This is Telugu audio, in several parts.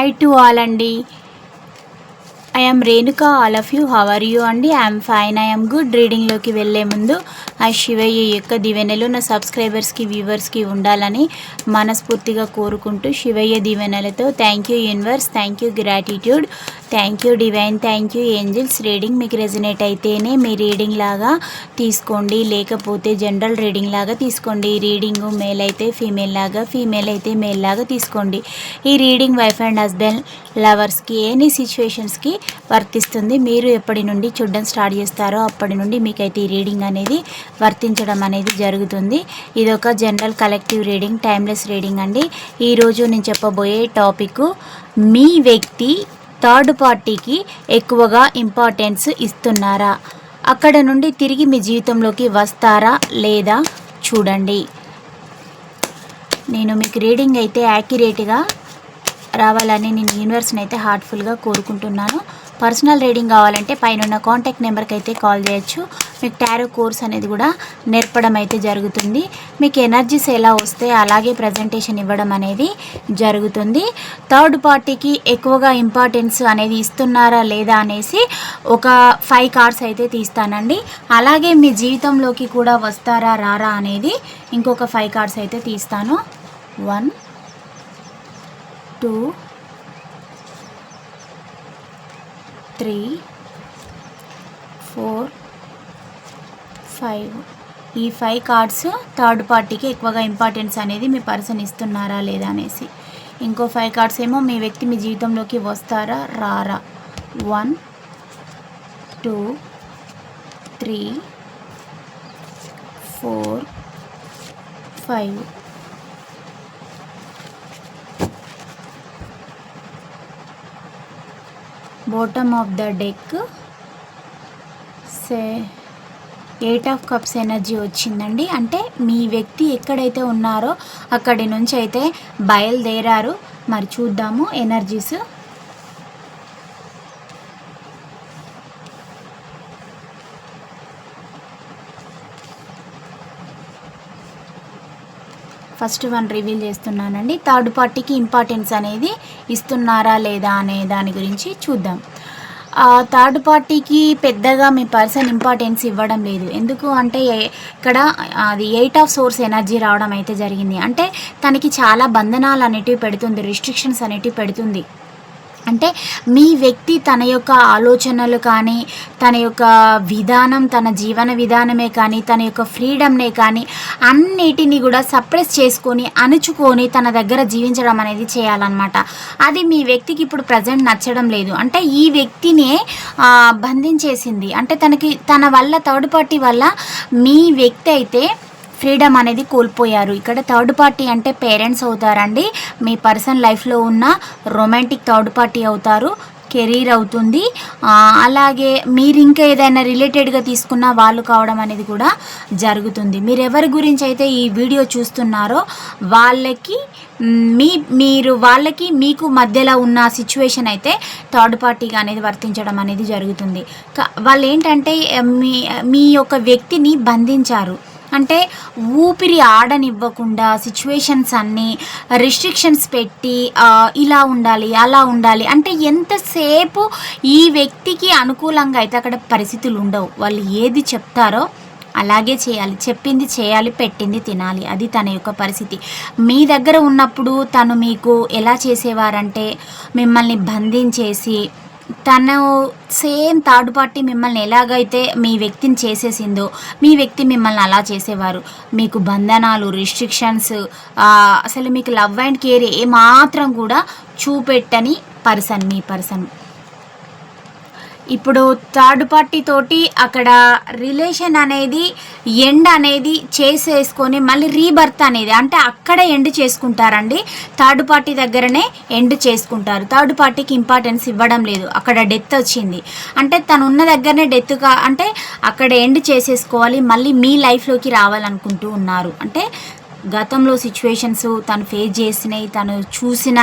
హై టు ఆల్ అండి. I'm Renuka all of you how are you అండి? ఐఎమ్ ఫైన్ ఐఎమ్ గుడ్ రీడింగ్లోకి వెళ్ళే ముందు ఆ శివయ్య యొక్క దీవెనలు నా సబ్స్క్రైబర్స్కి వ్యూవర్స్కి ఉండాలని మనస్ఫూర్తిగా కోరుకుంటూ శివయ్య దీవెనలతో thank you universe thank you gratitude thank you divine thank you angels reading మీకు రెజినేట్ అయితేనే మీ రీడింగ్ లాగా తీసుకోండి. లేకపోతే జనరల్ రీడింగ్ లాగా తీసుకోండి. రీడింగ్ మేల్ అయితే ఫీమేల్ లాగా ఫీమేల్ అయితే మేల్ లాగా తీసుకోండి. ఈ రీడింగ్ వైఫ్ అండ్ హస్బెండ్ లవర్స్కి ఎనీ సిచ్యువేషన్స్కి వర్తిస్తుంది. మీరు ఎప్పటి నుండి చూడడం స్టార్ట్ చేస్తారో అప్పటి నుండి మీకైతే ఈ రీడింగ్ అనేది వర్తించడం అనేది జరుగుతుంది. ఇది ఒక general collective reading timeless reading అండి. ఈరోజు నేను చెప్పబోయే టాపిక్ మీ వ్యక్తి థర్డ్ పార్టీకి ఎక్కువగా ఇంపార్టెన్స్ ఇస్తున్నారా? అక్కడ నుండి తిరిగి మీ జీవితంలోకి వస్తారా లేదా చూడండి. నేను మీకు రీడింగ్ అయితే యాక్యురేట్గా రావాలని నేను యూనివర్స్ని అయితే హార్ట్ఫుల్గా కోరుకుంటున్నాను. పర్సనల్ రీడింగ్ కావాలంటే పైన ఉన్న కాంటాక్ట్ నెంబర్కి అయితే కాల్ చేయొచ్చు. మీకు టారో కోర్స్ అనేది కూడా నేర్పడం అయితే జరుగుతుంది. మీకు ఎనర్జీస్ ఎలా వస్తే అలాగే ప్రజెంటేషన్ ఇవ్వడం అనేది జరుగుతుంది. థర్డ్ పార్టీకి ఎక్కువగా ఇంపార్టెన్స్ అనేది ఇస్తున్నారా లేదా అనేసి ఒక ఫైవ్ కార్డ్స్ అయితే తీస్తానండి. అలాగే మీ జీవితంలోకి కూడా వస్తారా రారా అనేది ఇంకొక ఫైవ్ కార్డ్స్ అయితే తీస్తాను. One two three four five. ఈ ఫైవ్ కార్డ్స్ థర్డ్ పార్టీకి ఎక్కువగా ఇంపార్టెన్స్ అనేది మీ పర్సన్ ఇస్తున్నారా లేదా అనేసి. ఇంకో ఫైవ్ కార్డ్స్ ఏమో మీ వ్యక్తి మీ జీవితంలోకి వస్తారా రారా. One two three four five. Bottom of the deck say eight of cups energy వచ్చిందండి. అంటే మీ వ్యక్తి ఎక్కడైతే ఉన్నారో అక్కడి నుంచి అయితే బయలుదేరారు. మరి చూద్దాము ఎనర్జీస్ ఫస్ట్ వన్ రివీల్ చేస్తున్నానండి. థర్డ్ పార్టీకి ఇంపార్టెన్స్ అనేది ఇస్తున్నారా లేదా అనే దాని గురించి చూద్దాం. థర్డ్ పార్టీకి పెద్దగా మీ పర్సన్ ఇంపార్టెన్స్ ఇవ్వడం లేదు. ఎందుకు అంటే ఇక్కడ అది ఎయిట్ ఆఫ్ సోర్స్ ఎనర్జీ రావడం అయితే జరిగింది. అంటే తనకి చాలా బంధనాలు అనేటివి పెడుతుంది రిస్ట్రిక్షన్స్ అనేటివి పెడుతుంది. అంటే మీ వ్యక్తి తన యొక్క ఆలోచనలు కానీ తన యొక్క విధానం తన జీవన విధానమే కానీ తన యొక్క ఫ్రీడమ్నే కానీ అన్నిటిని కూడా సప్రెస్ చేసుకొని అణుచుకొని తన దగ్గర జీవించడం అనేది చేయాలన్నమాట. అది మీ వ్యక్తికి ఇప్పుడు ప్రజెంట్ నచ్చడం లేదు. అంటే ఈ వ్యక్తినే బంధించేసింది. అంటే తనకి తన వల్ల థర్డ్ పార్టీ వల్ల మీ వ్యక్తి అయితే ఫ్రీడమ్ అనేది కోల్పోయారు. ఇక్కడ థర్డ్ పార్టీ అంటే పేరెంట్స్ అవుతారండి. మీ పర్సన్ లైఫ్లో ఉన్న రొమాంటిక్ థర్డ్ పార్టీ అవుతారు. కెరీర్ అవుతుంది. అలాగే మీరు ఇంకా ఏదైనా రిలేటెడ్గా తీసుకున్న వాళ్ళు కావడం అనేది కూడా జరుగుతుంది. మీరు ఎవరి గురించి అయితే ఈ వీడియో చూస్తున్నారో వాళ్ళకి మీ మీరు వాళ్ళకి మీకు మధ్యలో ఉన్న సిచ్యువేషన్ అయితే థర్డ్ పార్టీగా అనేది వర్తించడం అనేది జరుగుతుంది. వాళ్ళు ఏంటంటే మీ మీ యొక్క వ్యక్తిని బంధించారు. అంటే ఊపిరి ఆడనివ్వకుండా సిచ్యువేషన్స్ అన్నీ రిస్ట్రిక్షన్స్ పెట్టి ఇలా ఉండాలి అలా ఉండాలి. అంటే ఎంతసేపు ఈ వ్యక్తికి అనుకూలంగా అయితే అక్కడ పరిస్థితులు ఉండవు. వాళ్ళు ఏది చెప్తారో అలాగే చేయాలి. చెప్పింది చేయాలి పెట్టింది తినాలి. అది తన యొక్క పరిస్థితి. మీ దగ్గర ఉన్నప్పుడు తను మీకు ఎలా చేసేవారంటే మిమ్మల్ని బంధించేసి తను సేమ్ థర్డ్ పార్టీ మిమ్మల్ని ఎలాగైతే మీ వ్యక్తిని చేసేసిందో మీ వ్యక్తి మిమ్మల్ని అలా చేసేవారు. మీకు బంధనాలు రిస్ట్రిక్షన్స్ అసలు మీకు లవ్ అండ్ కేర్ ఏమాత్రం కూడా చూపెట్టని పర్సన్ మీ పర్సన్. ఇప్పుడు థర్డ్ పార్టీ తోటి అక్కడ రిలేషన్ అనేది ఎండ్ అనేది చేసేసుకొని మళ్ళీ రీబర్త్ అనేది అంటే అక్కడ ఎండ్ చేసుకుంటారండి. థర్డ్ పార్టీ దగ్గరనే ఎండ్ చేసుకుంటారు. థర్డ్ పార్టీకి ఇంపార్టెన్స్ ఇవ్వడం లేదు. అక్కడ డెత్ వచ్చింది. అంటే తను ఉన్న దగ్గరనే డెత్గా అంటే అక్కడ ఎండ్ చేసేసుకోవాలి మళ్ళీ మీ లైఫ్లోకి రావాలనుకుంటూ ఉన్నారు. అంటే గతంలో సిచ్యువేషన్స్ తను ఫేస్ చేసినవి తను చూసిన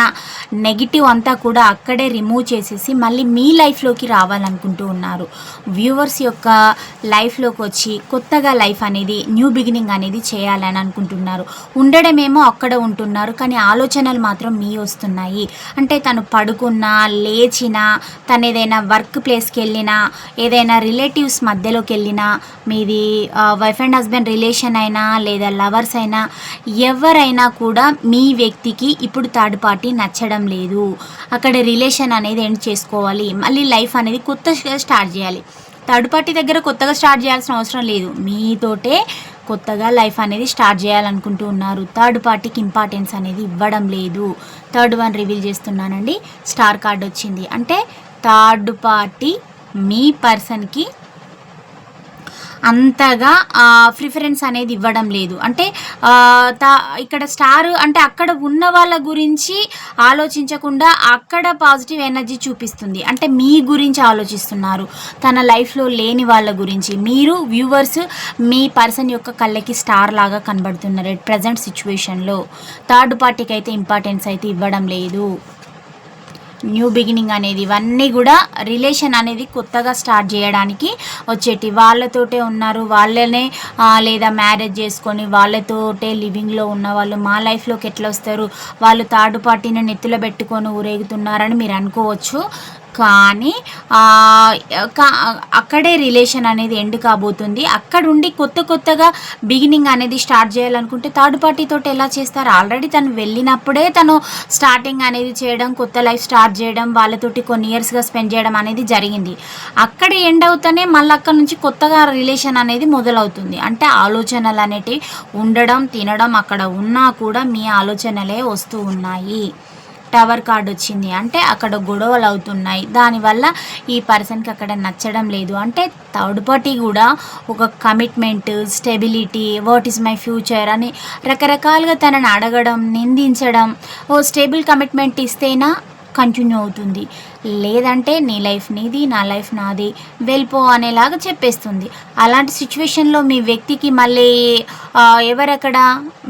నెగిటివ్ అంతా కూడా అక్కడే రిమూవ్ చేసేసి మళ్ళీ మీ లైఫ్లోకి రావాలనుకుంటూ ఉన్నారు. వ్యూవర్స్ యొక్క లైఫ్లోకి వచ్చి కొత్తగా లైఫ్ అనేది న్యూ బిగినింగ్ అనేది చేయాలని అనుకుంటున్నారు. ఉండడమేమో అక్కడ ఉంటున్నారు కానీ ఆలోచనలు మాత్రం మీ వస్తున్నాయి. అంటే తను పడుకున్నా లేచినా తను ఏదైనా వర్క్ ప్లేస్కి వెళ్ళినా ఏదైనా రిలేటివ్స్ మధ్యలోకి వెళ్ళినా మీది వైఫ్ అండ్ హస్బెండ్ రిలేషన్ అయినా లేదా లవర్స్ అయినా ఎవరైనా కూడా మీ వ్యక్తికి ఇప్పుడు థర్డ్ పార్టీ నచ్చడం లేదు. అక్కడ రిలేషన్ అనేది ఎండ్ చేసుకోవాలి. మళ్ళీ లైఫ్ అనేది కొత్త స్టార్ట్ చేయాలి. థర్డ్ పార్టీ దగ్గర కొత్తగా స్టార్ట్ చేయాల్సిన అవసరం లేదు. మీతోటే కొత్తగా లైఫ్ అనేది స్టార్ట్ చేయాలనుకుంటూ ఉన్నారు. థర్డ్ పార్టీకి ఇంపార్టెన్స్ అనేది ఇవ్వడం లేదు. థర్డ్ వన్ రివీల్ చేస్తున్నానండి. స్టార్ కార్డ్ వచ్చింది. అంటే థర్డ్ పార్టీ మీ పర్సన్కి అంతగా ప్రిఫరెన్స్ అనేది ఇవ్వడం లేదు. అంటే ఇక్కడ స్టార్ అంటే అక్కడ ఉన్న వాళ్ళ గురించి ఆలోచించకుండా అక్కడ పాజిటివ్ ఎనర్జీ చూపిస్తుంది. అంటే మీ గురించి ఆలోచిస్తున్నారు. తన లైఫ్లో లేని వాళ్ళ గురించి. మీరు వ్యూవర్స్ మీ పర్సన్ యొక్క కళ్ళకి స్టార్ లాగా కనబడుతున్నారు ప్రజెంట్ సిచ్యువేషన్లో థర్డ్ పార్టీకి అయితే ఇంపార్టెన్స్ అయితే ఇవ్వడం లేదు. న్యూ బిగినింగ్ అనేది ఇవన్నీ కూడా రిలేషన్ అనేది కొత్తగా స్టార్ట్ చేయడానికి వచ్చేటి. వాళ్ళతోటే ఉన్నారు వాళ్ళనే లేదా మ్యారేజ్ చేసుకొని వాళ్ళతోటే లివింగ్లో ఉన్న వాళ్ళు మా లైఫ్లోకి ఎట్లా వస్తారు వాళ్ళు థర్డ్ పార్టీని నెత్తిలో పెట్టుకొని ఊరేగుతున్నారని మీరు అనుకోవచ్చు. కానీ కా- అక్కడే రిలేషన్ అనేది ఎండ్ కాబోతుంది. అక్కడుండి కొత్త కొత్తగా బిగినింగ్ అనేది స్టార్ట్ చేయాలనుకుంటే థర్డ్ పార్టీ తోటి ఎలా చేస్తారు? ఆల్రెడీ తను వెళ్ళినప్పుడే తను స్టార్టింగ్ అనేది చేయడం కొత్త లైఫ్ స్టార్ట్ చేయడం వాళ్ళతోటి కొన్ని ఇయర్స్గా స్పెండ్ చేయడం అనేది జరిగింది. అక్కడ ఎండ్ అవుతానే మళ్ళీ అక్కడ నుంచి కొత్తగా రిలేషన్ అనేది మొదలవుతుంది. అంటే ఆలోచనలు అనేటివి ఉండడం తినడం అక్కడ ఉన్నా కూడా మీ ఆలోచనలే వస్తూ ఉన్నాయి. టవర్ కార్డ్ వచ్చింది. అంటే అక్కడ గొడవలు అవుతున్నాయి. దానివల్ల ఈ పర్సన్కి అక్కడ నచ్చడం లేదు. అంటే థర్డ్ పార్టీ కూడా ఒక commitment stability what is my future అని రకరకాలుగా తనని అడగడం నిందించడం ఓ స్టేబుల్ కమిట్మెంట్ ఇస్తేనా కంటిన్యూ అవుతుంది. లేదంటే నీ లైఫ్ నీది నా లైఫ్ నాది వెళ్ళిపో అనేలాగా చెప్పేస్తుంది. అలాంటి సిచ్యువేషన్లో మీ వ్యక్తికి మళ్ళీ ఎవరెక్కడ ఎవరక్కడ?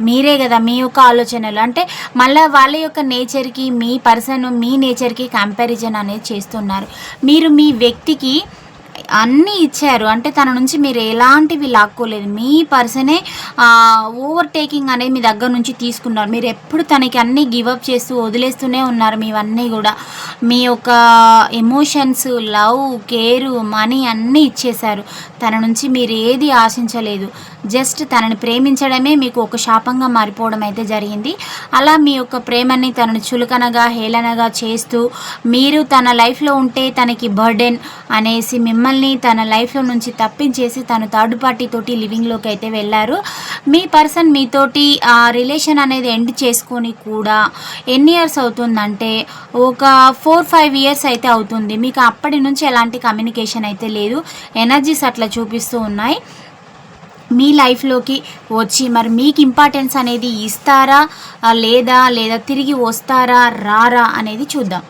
మీరే కదా మీ యొక్క ఆలోచనలు. అంటే మళ్ళీ వాళ్ళ యొక్క నేచర్కి మీ పర్సన్ మీ నేచర్కి కంపారిజన్ అనేది చేస్తున్నారు. మీరు మీ వ్యక్తికి అన్నీ ఇచ్చారు. అంటే తన నుంచి మీరు ఎలాంటివి లాక్కోలేదు. మీ పర్సనే ఓవర్టేకింగ్ అనేది మీ దగ్గర నుంచి తీసుకున్నారు. మీరు ఎప్పుడు తనకి అన్నీ గివప్ చేస్తూ వదిలేస్తూనే ఉన్నారు మీవన్నీ కూడా. మీ యొక్క ఎమోషన్స్ లవ్ కేరు మనీ అన్నీ ఇచ్చేశారు. తన నుంచి మీరు ఏది ఆశించలేదు. జస్ట్ తనని ప్రేమించడమే మీకు ఒక శాపంగా మారిపోవడం అయితే జరిగింది. అలా మీ యొక్క ప్రేమని తనను చులకనగా హేళనగా చేస్తూ మీరు తన లైఫ్లో ఉంటే తనకి బర్డెన్ అనేసి మిమ్మల్ని తన లైఫ్లో నుంచి తప్పించేసి తను థర్డ్ పార్టీ తోటి లివింగ్లోకి అయితే వెళ్ళారు. మీ పర్సన్ మీతోటి ఆ రిలేషన్ అనేది ఎండ్ చేసుకొని కూడా ఎన్ని ఇయర్స్ అవుతుందంటే ఒక ఫోర్ ఫైవ్ ఇయర్స్ అయితే అవుతుంది. మీకు అప్పటి నుంచి ఎలాంటి కమ్యూనికేషన్ అయితే లేదు. ఎనర్జీస్ అట్లా చూపిస్తూ ఉన్నాయి. మీ లైఫ్లోకి వచ్చి మరి మీకు ఇంపార్టెన్స్ అనేది ఇస్తారా? లేదా లేదా తిరిగి వస్తారా రారా అనేది చూద్దాం.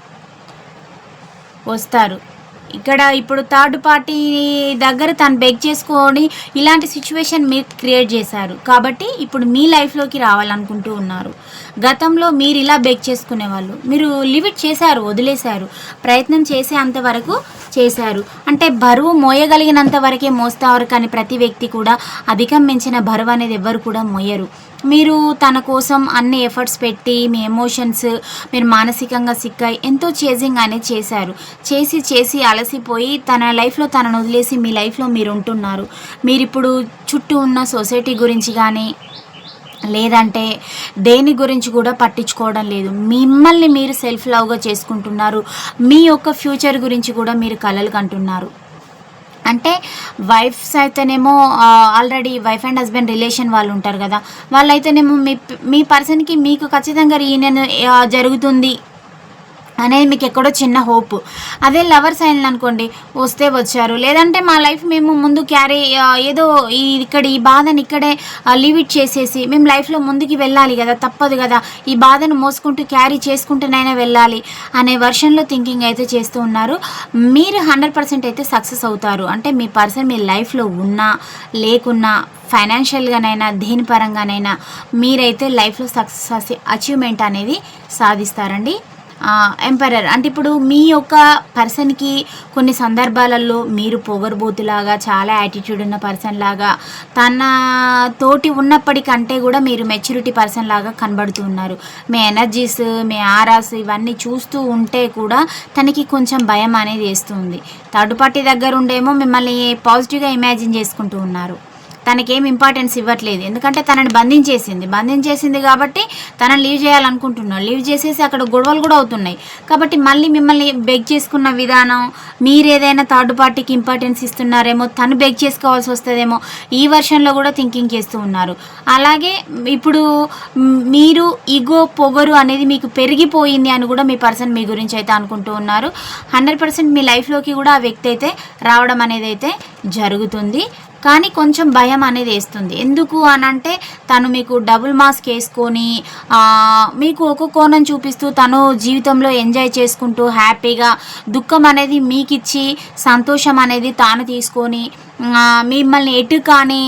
వస్తారు. ఇక్కడ ఇప్పుడు థర్డ్ పార్టీ దగ్గర తను బెగ్ చేసుకొని ఇలాంటి సిచ్యువేషన్ మీరు క్రియేట్ చేశారు. కాబట్టి ఇప్పుడు మీ లైఫ్లోకి రావాలనుకుంటూ ఉన్నారు. గతంలో మీరు ఇలా బెగ్ చేసుకునేవాళ్ళు. మీరు లిమిట్ చేశారు వదిలేశారు. ప్రయత్నం చేసే అంతవరకు చేశారు. అంటే బరువు మోయగలిగినంత వరకే మోస్తారు కానీ ప్రతి వ్యక్తి కూడా అధికం మించిన బరువు అనేది ఎవ్వరు కూడా మోయరు. మీరు తన కోసం అన్ని ఎఫర్ట్స్ పెట్టి మీ ఎమోషన్స్ మీరు మానసికంగా సిక్కాయి ఎంతో చేజింగ్ అనేది చేశారు. చేసి చేసి అలసిపోయి తన లైఫ్లో తనను వదిలేసి మీ లైఫ్లో మీరు ఉంటున్నారు. మీరు ఇప్పుడు చుట్టూ ఉన్న సొసైటీ గురించి కానీ లేదంటే దేని గురించి కూడా పట్టించుకోవడం లేదు. మిమ్మల్ని మీరు సెల్ఫ్ లవ్గా చేసుకుంటున్నారు. మీ యొక్క ఫ్యూచర్ గురించి కూడా మీరు కలలు కంటున్నారు. అంటే వైఫ్స్ అయితేనేమో already wife and husband relation వాళ్ళు ఉంటారు కదా. వాళ్ళైతేనేమో మీ మీ పర్సన్కి మీకు ఖచ్చితంగా ఈయన జరుగుతుంది. అనేది మీకు ఎక్కడో చిన్న హోప్. అదే లవర్స్ అయింది అనుకోండి వస్తే వచ్చారు. లేదంటే మా లైఫ్ మేము ముందు క్యారీ ఏదో ఈ ఇక్కడ ఈ బాధని ఇక్కడే లిమిట్ చేసేసి మేము లైఫ్లో ముందుకు వెళ్ళాలి కదా తప్పదు కదా. ఈ బాధను మోసుకుంటూ క్యారీ చేసుకుంటూనైనా వెళ్ళాలి అనే వర్షన్లో థింకింగ్ అయితే చేస్తూ ఉన్నారు. మీరు హండ్రెడ్ పర్సెంట్ అయితే సక్సెస్ అవుతారు. అంటే మీ పర్సన్ మీ లైఫ్లో ఉన్నా లేకున్నా ఫైనాన్షియల్గానైనా దేని పరంగానైనా మీరైతే లైఫ్లో సక్సెస్ అచీవ్మెంట్ అనేది సాధిస్తారండి. ఎంపరర్. అంటే ఇప్పుడు మీ యొక్క పర్సన్కి కొన్ని సందర్భాలలో మీరు పొగరుబోతులాగా చాలా యాటిట్యూడ్ ఉన్న పర్సన్ లాగా తన తోటి ఉన్నప్పటికంటే కూడా మీరు మెచ్యూరిటీ పర్సన్ లాగా కనబడుతూ ఉన్నారు. మీ ఎనర్జీస్ మీ ఆరాస్ ఇవన్నీ చూస్తూ ఉంటే కూడా తనకి కొంచెం భయం అనేది వేస్తుంది థర్డ్ పార్టీ దగ్గర ఉండేమో మిమ్మల్ని పాజిటివ్గా ఇమాజిన్ చేసుకుంటూ ఉన్నారు. తనకేం ఇంపార్టెన్స్ ఇవ్వట్లేదు. ఎందుకంటే తనని బంధించేసింది. బంధించేసింది కాబట్టి తనని లీవ్ చేయాలనుకుంటున్నాడు. లీవ్ చేసేసి అక్కడ గొడవలు కూడా అవుతున్నాయి. కాబట్టి మళ్ళీ మిమ్మల్ని బెగ్ చేసుకున్న విధానం మీరు ఏదైనా థర్డ్ పార్టీకి ఇంపార్టెన్స్ ఇస్తున్నారేమో తను బెగ్ చేసుకోవాల్సి వస్తుందేమో ఈ వర్షన్లో కూడా థింకింగ్ చేస్తూ ఉన్నారు. అలాగే ఇప్పుడు మీరు ఇగో పొగరు అనేది మీకు పెరిగిపోయింది అని కూడా మీ పర్సన్ మీ గురించి అయితే అనుకుంటూ ఉన్నారు. హండ్రెడ్ పర్సెంట్ మీ లైఫ్లోకి కూడా ఆ వ్యక్తి అయితే రావడం అనేది అయితే జరుగుతుంది. కానీ కొంచెం భయం అనేది వేస్తుంది. ఎందుకు అని అంటే తను మీకు డబుల్ మాస్క్ వేసుకొని మీకు ఒక కోణం చూపిస్తూ తను జీవితంలో ఎంజాయ్ చేసుకుంటూ హ్యాపీగా దుఃఖం అనేది మీకు ఇచ్చి సంతోషం అనేది తాను తీసుకొని మిమ్మల్ని ఎటు కానీ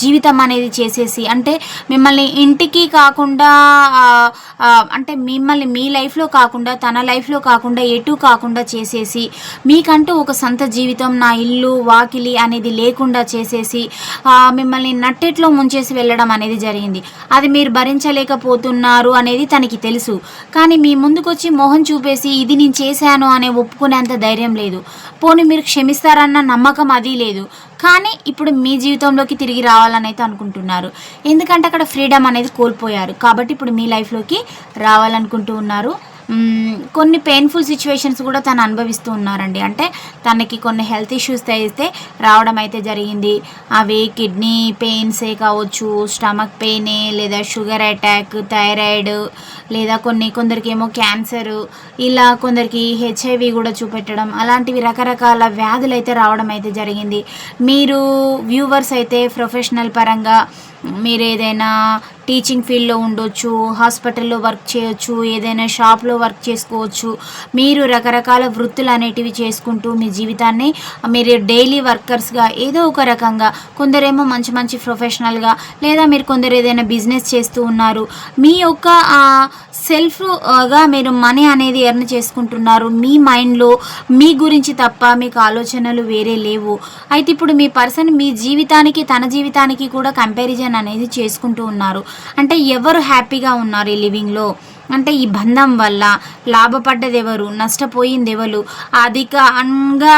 జీవితం అనేది చేసేసి అంటే మిమ్మల్ని ఇంటికి కాకుండా అంటే మిమ్మల్ని మీ లైఫ్లో కాకుండా తన లైఫ్లో కాకుండా ఎటు కాకుండా చేసేసి మీకంటూ ఒక సొంత జీవితం నా ఇల్లు వాకిలి అనేది లేకుండా చేసేసి మిమ్మల్ని నట్టెట్లో ముంచేసి వెళ్ళడం అనేది జరిగింది. అది మీరు భరించలేకపోతున్నారు అనేది తనకి తెలుసు. కానీ మీ ముందుకొచ్చి మొహం చూపేసి ఇది నేను చేశాను అనే ఒప్పుకునేంత ధైర్యం లేదు. పోనీ మీరు క్షమిస్తారన్న నమ్మకం అది లేదు. కానీ ఇప్పుడు మీ జీవితంలోకి తిరిగి రావాలని అయితే అనుకుంటున్నారు. ఎందుకంటే అక్కడ ఫ్రీడమ్ అనేది కోల్పోయారు. కాబట్టి ఇప్పుడు మీ లైఫ్లోకి రావాలనుకుంటూ ఉన్నారు. కొన్ని పెయిన్ఫుల్ సిచ్యువేషన్స్ కూడా తను అనుభవిస్తూ ఉన్నారండి. అంటే తనకి కొన్ని హెల్త్ ఇష్యూస్ అయితే రావడం అయితే జరిగింది. అవి కిడ్నీ పెయిన్సే కావచ్చు స్టమక్ పెయిన్ లేదా షుగర్ అటాక్ థైరాయిడ్ లేదా కొన్ని కొందరికి ఏమో క్యాన్సర్ ఇలా కొందరికి హెచ్ఐవి కూడా చూపెట్టడం అలాంటివి రకరకాల వ్యాధులు అయితే రావడం అయితే జరిగింది. మీరు వ్యూవర్స్ అయితే ప్రొఫెషనల్ పరంగా మీరు ఏదైనా టీచింగ్ ఫీల్డ్లో ఉండొచ్చు హాస్పిటల్లో వర్క్ చేయొచ్చు ఏదైనా షాప్లో వర్క్ చేసుకోవచ్చు మీరు రకరకాల వృత్తులు అనేటివి చేసుకుంటూ మీ జీవితాన్ని మీరు డైలీ వర్కర్స్గా ఏదో ఒక రకంగా కొందరేమో మంచి మంచి ప్రొఫెషనల్గా లేదా మీరు కొందరు ఏదైనా బిజినెస్ చేస్తూ ఉన్నారు మీ యొక్క సెల్ఫ్గా uh, మీరు మనీ అనేది ఎర్న్ చేసుకుంటున్నారు. మీ మైండ్లో మీ గురించి తప్ప మీకు ఆలోచనలు వేరే లేవు. అయితే ఇప్పుడు మీ పర్సన్ మీ జీవితానికి తన జీవితానికి కూడా కంపారిజన్ అనేది చేసుకుంటూ ఉన్నారు. అంటే ఎవరు హ్యాపీగా ఉన్నారు ఈ లివింగ్లో అంటే ఈ బంధం వల్ల లాభపడ్డది ఎవరు నష్టపోయింది ఎవరు అధికంగా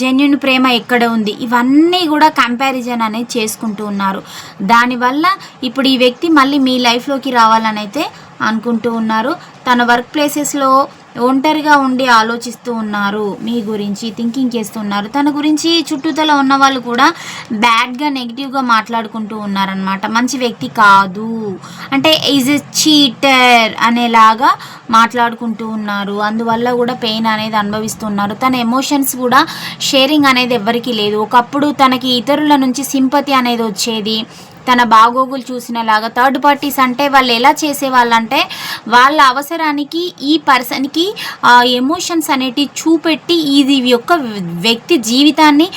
జెన్యున్ ప్రేమ ఎక్కడ ఉంది? ఇవన్నీ కూడా కంపారిజన్ అనేది చేసుకుంటూ ఉన్నారు. దానివల్ల ఇప్పుడు ఈ వ్యక్తి మళ్ళీ మీ లైఫ్లోకి రావాలని అయితే అనుకుంటూ ఉన్నారు. తన వర్క్ ప్లేసెస్లో ఒంటరిగా ఉండి ఆలోచిస్తూ ఉన్నారు. మీ గురించి థింకింగ్ చేస్తున్నారు. తన గురించి చుట్టూతల ఉన్న వాళ్ళు కూడా బ్యాడ్గా నెగిటివ్గా మాట్లాడుకుంటూ ఉన్నారనమాట మంచి వ్యక్తి కాదు. అంటే ఈజ్ ఎ చీటర్ అనేలాగా మాట్లాడుకుంటూ ఉన్నారు. అందువల్ల కూడా పెయిన్ అనేది అనుభవిస్తున్నారు. తన ఎమోషన్స్ కూడా షేరింగ్ అనేది ఎవరికీ లేదు. ఒకప్పుడు తనకి ఇతరుల నుంచి సింపతి అనేది వచ్చేది. తన బాగోగులు చూసినలాగా థర్డ్ పార్టీస్ అంటే వాళ్ళు ఎలా చేసేవాళ్ళంటే వాళ్ళ అవసరానికి ఈ పర్సన్కి ఎమోషన్స్ అనేటివి చూపెట్టి ఇది యొక్క వ్యక్తి జీవితాన్ని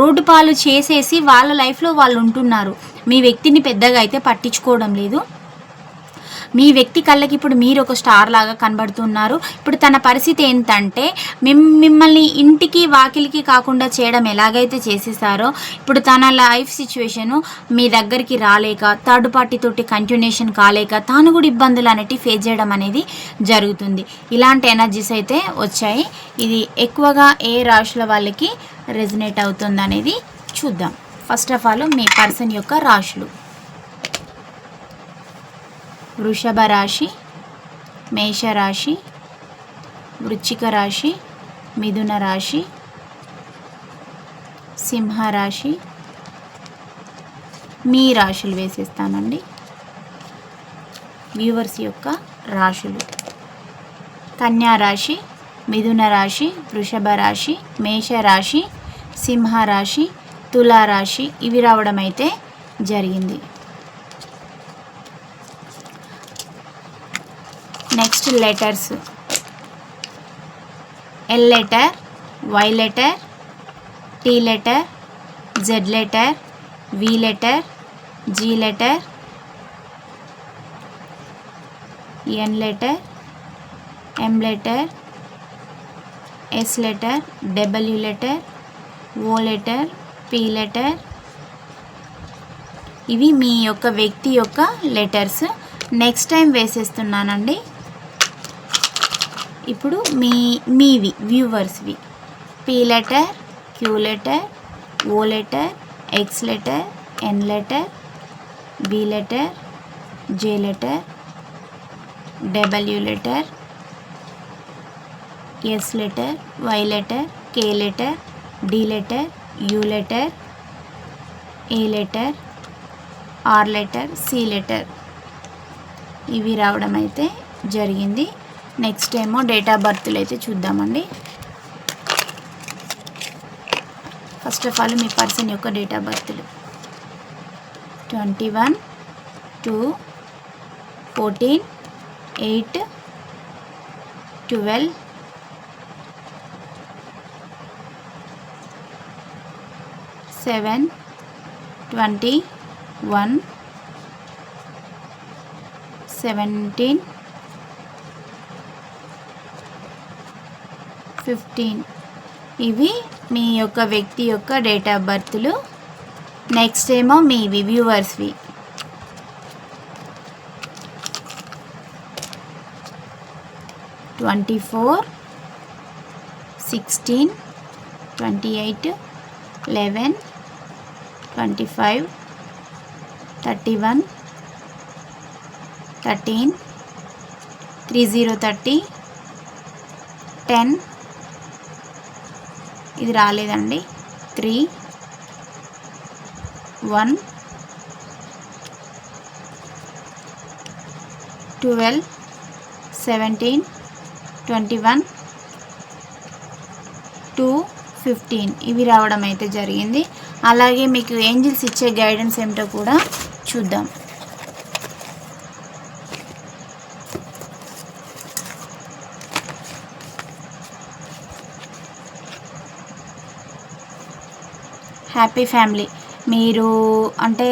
రోడ్డు పాలు చేసేసి వాళ్ళ లైఫ్లో వాళ్ళు ఉంటున్నారు. మీ వ్యక్తిని పెద్దగా అయితే పట్టించుకోవడం లేదు. మీ వ్యక్తి కళ్ళకి ఇప్పుడు మీరు ఒక స్టార్ లాగా కనబడుతున్నారు. ఇప్పుడు తన పరిస్థితి ఏంటంటే మిమ్మల్ని ఇంటికి వాకిలికి కాకుండా చేయడం ఎలాగైతే చేసేసారో ఇప్పుడు తన లైఫ్ సిచ్యువేషను మీ దగ్గరికి రాలేక థర్డ్ పార్టీ తోటి కంటిన్యూషన్ కాలేక తాను కూడా ఇబ్బందులు అనేటివి ఫేస్ చేయడం అనేది జరుగుతుంది. ఇలాంటి ఎనర్జీస్ అయితే వచ్చాయి. ఇది ఎక్కువగా ఏ రాశుల వాళ్ళకి రెజినేట్ అవుతుంది అనేది చూద్దాం. ఫస్ట్ ఆఫ్ ఆల్ మీ పర్సన్ యొక్క రాశులు. వృషభ రాశి మేషరాశి వృచ్చిక రాశి మిథున రాశి సింహరాశి. మీ రాశులు వేసేస్తానండి. వ్యూవర్స్ యొక్క రాశులు. కన్యా రాశి మిథున రాశి వృషభ రాశి మేషరాశి సింహరాశి తులారాశి ఇవి రావడం అయితే జరిగింది. Next letters L letter Y letter T letter Z letter V letter G letter N letter M letter S letter W letter O letter P letter ఇవి మీ యొక్క వ్యక్తి యొక్క లెటర్స్ నెక్స్ట్ టైం వేసేస్తున్నానండి. ఇప్పుడు మీ మీవి వ్యూవర్స్వి. P letter Q letter O letter X letter N letter B letter J letter W letter S letter Y letter K letter D letter U letter A letter R letter C letter ఇవి రావడం అయితే జరిగింది. నెక్స్ట్ ఏమో డేట్ ఆఫ్ బర్త్లు అయితే చూద్దామండి. ఫస్ట్ ఆఫ్ ఆల్ మీ పర్సన్ యొక్క date of బర్త్లు. Twenty one two fourteen eight twelve seven twenty one seventeen fifteen. ఇవి మీ యొక్క వ్యక్తి యొక్క డేట్ ఆఫ్ బర్త్లు. నెక్స్ట్ ఏమో మీవి వ్యూవర్స్వి. Twenty four sixteen twenty eight eleven twenty five thirty one thirteen three zero thirty ten ఇది రాలేదండి. Three one twelve seventeen twenty one two fifteen. ఇవి రావడం అయితే జరిగింది. అలాగే మీకు ఏంజిల్స్ ఇచ్చే గైడెన్స్ ఏమిటో కూడా చూద్దాం. Happy family. మీరు అంటే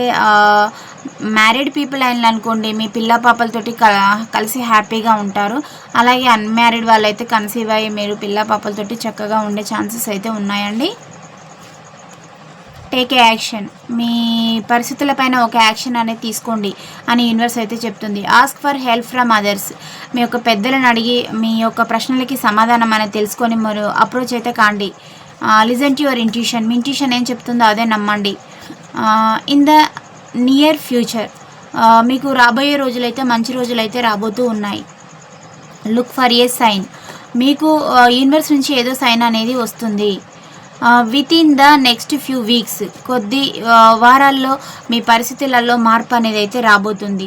మ్యారీడ్ పీపుల్ అయిన అనుకోండి మీ పిల్ల పాపలతోటి కలిసి హ్యాపీగా ఉంటారు. అలాగే అన్మ్యారీడ్ వాళ్ళైతే కన్సీవ్ అయ్యి మీరు పిల్ల పాపలతోటి చక్కగా ఉండే ఛాన్సెస్ అయితే ఉన్నాయండి. Take a action. మీ పరిస్థితులపైన ఒక యాక్షన్ అనేది తీసుకోండి అని యూనివర్స్ అయితే చెప్తుంది. Ask for help from others. మీ యొక్క పెద్దలను అడిగి మీ యొక్క ప్రశ్నలకి సమాధానం అనేది తెలుసుకొని మీరు అప్రోచ్ అయితే కాండి. Listen to your intuition. Me intuition ఏం చెప్తుందో అదే నమ్మండి. ఇన్ ద నియర్ ఫ్యూచర్ మీకు రాబోయే రోజులైతే మంచి రోజులైతే రాబోతూ ఉన్నాయి. Look for a sign. మీకు యూనివర్స్ నుంచి ఏదో సైన్ అనేది వస్తుంది. Within the next few weeks కొద్ది వారాల్లో మీ పరిస్థితులలో మార్పు అనేది అయితే రాబోతుంది.